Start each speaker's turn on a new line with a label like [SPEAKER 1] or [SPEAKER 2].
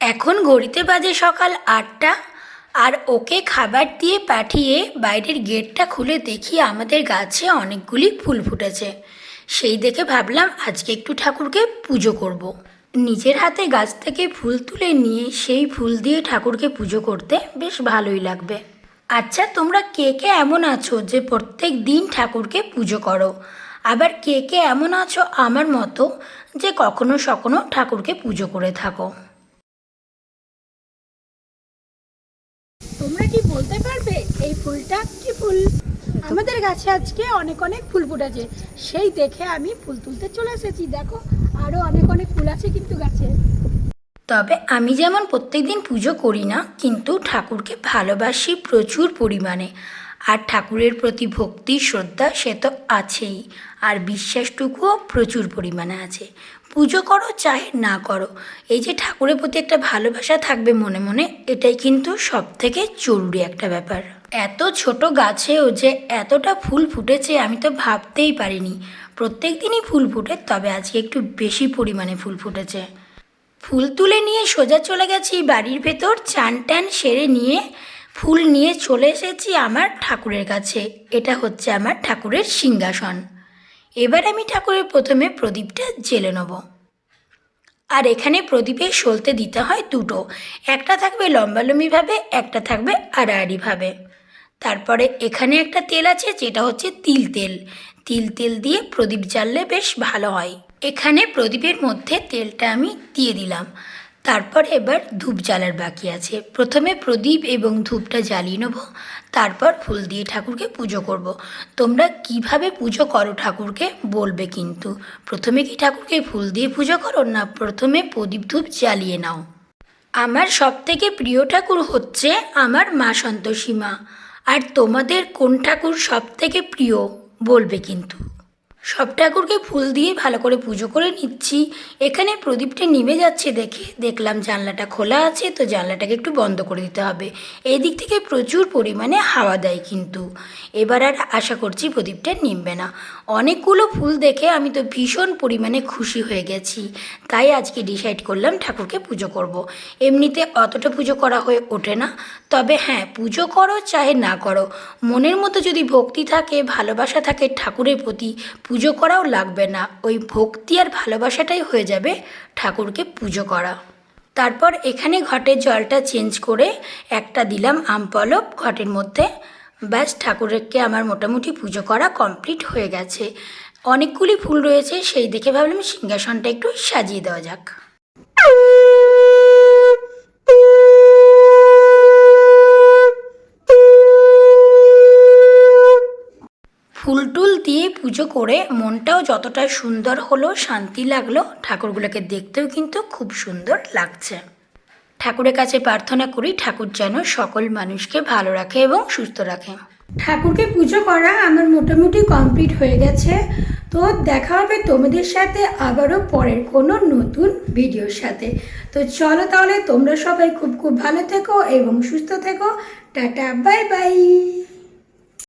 [SPEAKER 1] এখন ঘড়িতে বাজে সকাল আটটা, আর ওকে খাবার দিয়ে পাঠিয়ে বাইরের গেটটা খুলে দেখি আমাদের গাছে অনেকগুলি ফুল ফুটেছে। সেই দেখে ভাবলাম আজকে একটু ঠাকুরকে পুজো করব। নিজের হাতে গাছ থেকে ফুল তুলে নিয়ে সেই ফুল দিয়ে ঠাকুরকে পুজো করতে বেশ ভালোই লাগবে। আচ্ছা তোমরা কে কে এমন আছো যে প্রত্যেক দিন ঠাকুরকে পুজো করো? আবার কে কে এমন আছো আমার মতো যে কখনো সখনো ঠাকুরকে পুজো করে থাকো?
[SPEAKER 2] তোমরা কি বলতে পারবে? এই ফুলটা কি ফুল? আমাদের গাছে আজকে অনেক অনেক ফুল ফুটেছে। সেই দেখে আমি ফুল তুলতে চলে এসেছি। দেখো আরও অনেক অনেক ফুল আছে কিন্তু গাছে।
[SPEAKER 1] তবে আমি যেমন প্রত্যেকদিন পুজো করি না, কিন্তু ঠাকুরকে ভালোবাসি প্রচুর পরিমাণে। আর ঠাকুরের প্রতি ভক্তি, শ্রদ্ধা সে তো আছেই। আর বিশ্বাসটুকুও প্রচুর পরিমাণে আছে। পুজো করো, চাহে না করো। এই যে ঠাকুরের প্রতি একটা ভালোবাসা থাকবে মনে মনে, এটাই কিন্তু সব থেকে জরুরি একটা ব্যাপার। এত ছোট গাছেও যে এতটা ফুল ফুটেছে, আমি তো ভাবতেই পারিনি। প্রত্যেক দিনই ফুল ফুটে, তবে আজকে একটু বেশি পরিমাণে ফুল ফুটেছে। ফুল তুলে নিয়ে সোজা চলে গেছি বাড়ির ভেতর চান টান সেরে নিয়ে ফুল নিয়ে চলে এসেছি আমার ঠাকুরের কাছে। এটা হচ্ছে আমার ঠাকুরের সিংহাসন। এবার আমি ঠাকুরের প্রথমে প্রদীপটা জেলে নেব। আর এখানে প্রদীপে সলতে দিতে হয় দুটো। একটা থাকবে লম্বালম্বিভাবে, একটা থাকবে আড়াআড়িভাবে। তারপরে এখানে একটা তেল আছে, যেটা হচ্ছে তিল তেল। তিল তেল দিয়ে প্রদীপ জ্বাললে বেশ ভালো হয়। এখানে প্রদীপের মধ্যে তেলটা আমি দিয়ে দিলাম। তারপর এবার ধূপ জ্বালার বাকি আছে। প্রথমে প্রদীপ এবং ধূপটা জ্বালিয়ে নেব, তারপর ফুল দিয়ে ঠাকুরকে পুজো করব। তোমরা কীভাবে পুজো করো ঠাকুরকে বলবে কিন্তু। প্রথমে কি ঠাকুরকে ফুল দিয়ে পুজো করো না প্রথমে প্রদীপ ধূপ জ্বালিয়ে নাও। আমার সবথেকে প্রিয় ঠাকুর হচ্ছে আমার মা সন্তোষী মা। আর তোমাদের কোন ঠাকুর সবথেকে প্রিয় বলবে কিন্তু। সব ঠাকুরকে ফুল দিয়ে ভালো করে পুজো করে নিচ্ছি। এখানে প্রদীপটা নিভে যাচ্ছে দেখে। দেখলাম জানলাটা খোলা আছে, তো জানলাটাকে একটু বন্ধ করে দিতে হবে। এই দিক থেকে প্রচুর পরিমাণে হাওয়া দেয় কিন্তু। এবার আর আশা করছি প্রদীপটা নিমবে না। অনেকগুলো ফুল দেখে আমি তো ভীষণ পরিমাণে খুশি হয়ে গেছি। তাই আজকে ডিসাইড করলাম ঠাকুরকে পুজো করব। এমনিতে অতটা পুজো করা হয়ে ওঠে না। তবে হ্যাঁ পুজো করো, চাহে না করো। মনের মতো যদি ভক্তি থাকে, ভালোবাসা থাকে ঠাকুরের প্রতি পুজো করাও লাগবে না। ওই ভক্তি আর ভালোবাসাটাই হয়ে যাবে ঠাকুরকে পুজো করা। তারপর এখানে ঘটের জলটা চেঞ্জ করে একটা দিলাম আম পলব ঘটের মধ্যে ব্যাস ঠাকুরকে আমার মোটামুটি পুজো করা কমপ্লিট হয়ে গেছে। অনেকগুলি ফুল রয়েছে, সেই দেখে ভাবলাম সিংহাসনটা একটু সাজিয়ে দেওয়া যাক। ফুল টুল দিয়ে পুজো করে মনটাও যতটা সুন্দর হলো, শান্তি লাগল, ঠাকুরগুলোকে দেখতেও কিন্তু খুব সুন্দর লাগছে। ঠাকুরের কাছে প্রার্থনা করি ঠাকুর যেন সকল মানুষকে ভালো রাখে এবং সুস্থ রাখে।
[SPEAKER 2] ঠাকুরকে পুজো করা আমার মোটামুটি কমপ্লিট হয়ে গেছে। তো দেখা হবে তোমাদের সাথে আবারও পরের কোনো নতুন ভিডিওর সাথে। তো চলো তাহলে তোমরা সবাই খুব খুব ভালো থেকো এবং সুস্থ থেকো। Tata, bye bye.